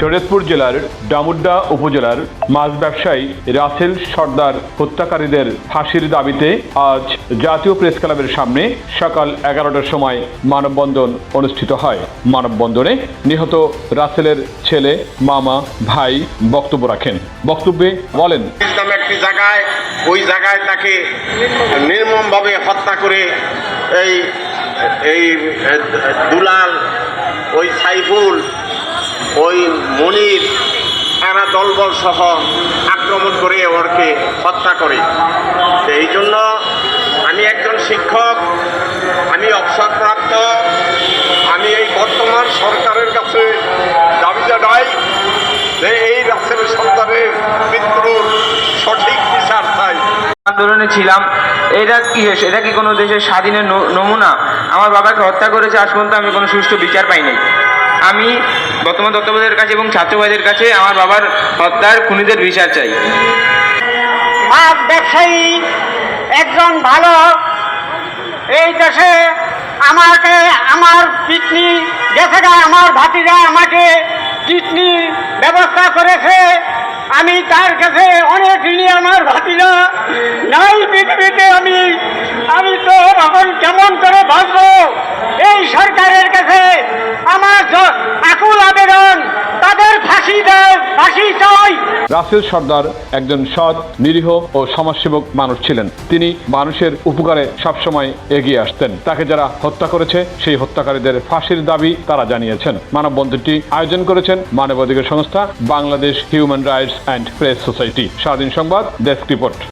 শরীয়তপুর জেলার ডামুড্ডা উপজেলার মাছ ব্যবসায়ী রাসেল সর্দার হত্যাকারীদের ফাঁসির দাবিতে আজ জাতীয় প্রেস ক্লাবের সামনে সকাল এগারোটার সময় মানববন্ধন অনুষ্ঠিত হয়। মানববন্ধনে নিহত রাসেলের ছেলে, মামা, ভাই বক্তব্য রাখেন। বক্তব্যে বলেন একটি জায়গায়, ওই জায়গায় তাকে নির্মমভাবে হত্যা করে এই এই দুলাল, ওই সাইফুল ওই মনির এরা দলবল সহ আক্রমণ করে ওরকে হত্যা করে। এই জন্য আমি একজন শিক্ষক, আমি অবসরপ্রাপ্ত আমি এই বর্তমান সরকারের কাছে দাবি জানাই যে এই রাসেল সন্তানের মৃত্যুর সঠিক বিচার চাই। আন্দোলনে ছিলাম। এটা কি এটা কি কোনো দেশের স্বাধীনের নমুনা? আমার বাবাকে হত্যা করেছে আজ পর্যন্ত আমি কোনো সুষ্ঠু বিচার পাইনি। আমি বর্তমান তত্ত্বাবধায়কের কাছে এবং ছাত্রবাদের কাছে আমার বাবার হত্যার খুনিদের বিচার চাই। মাছ ব্যবসায়ী, একজন ভালো, এই দেশে আমাকে, আমার কিডনি গা, আমার ভাতিরা আমাকে কিডনি ব্যবস্থা করেছে। আমি তার কাছে অনেক ঋণী, আমার ভাতিরা নাই পৃথিবীতে আমি আমি তো এখন কেমন করে ভাববো এই সরকারের কাছে আমার জ- আকুল আবেদন তাদের ফাঁসি দেয় ফাঁসি চাই রাসেল সর্দার একজন সৎ, নিরীহ ও সমাজসেবক মানুষ ছিলেন। তিনি মানুষের উপকারে সবসময় এগিয়ে আসতেন। তাকে যারা হত্যা করেছে, সেই হত্যাকারীদের ফাঁসির দাবি তারা জানিয়েছেন। মানববন্ধনটি আয়োজন করেছেন মানবাধিকার সংস্থা, Bangladesh human rights and press society. স্বাধীন সংবাদ, ডেস্ক রিপোর্ট।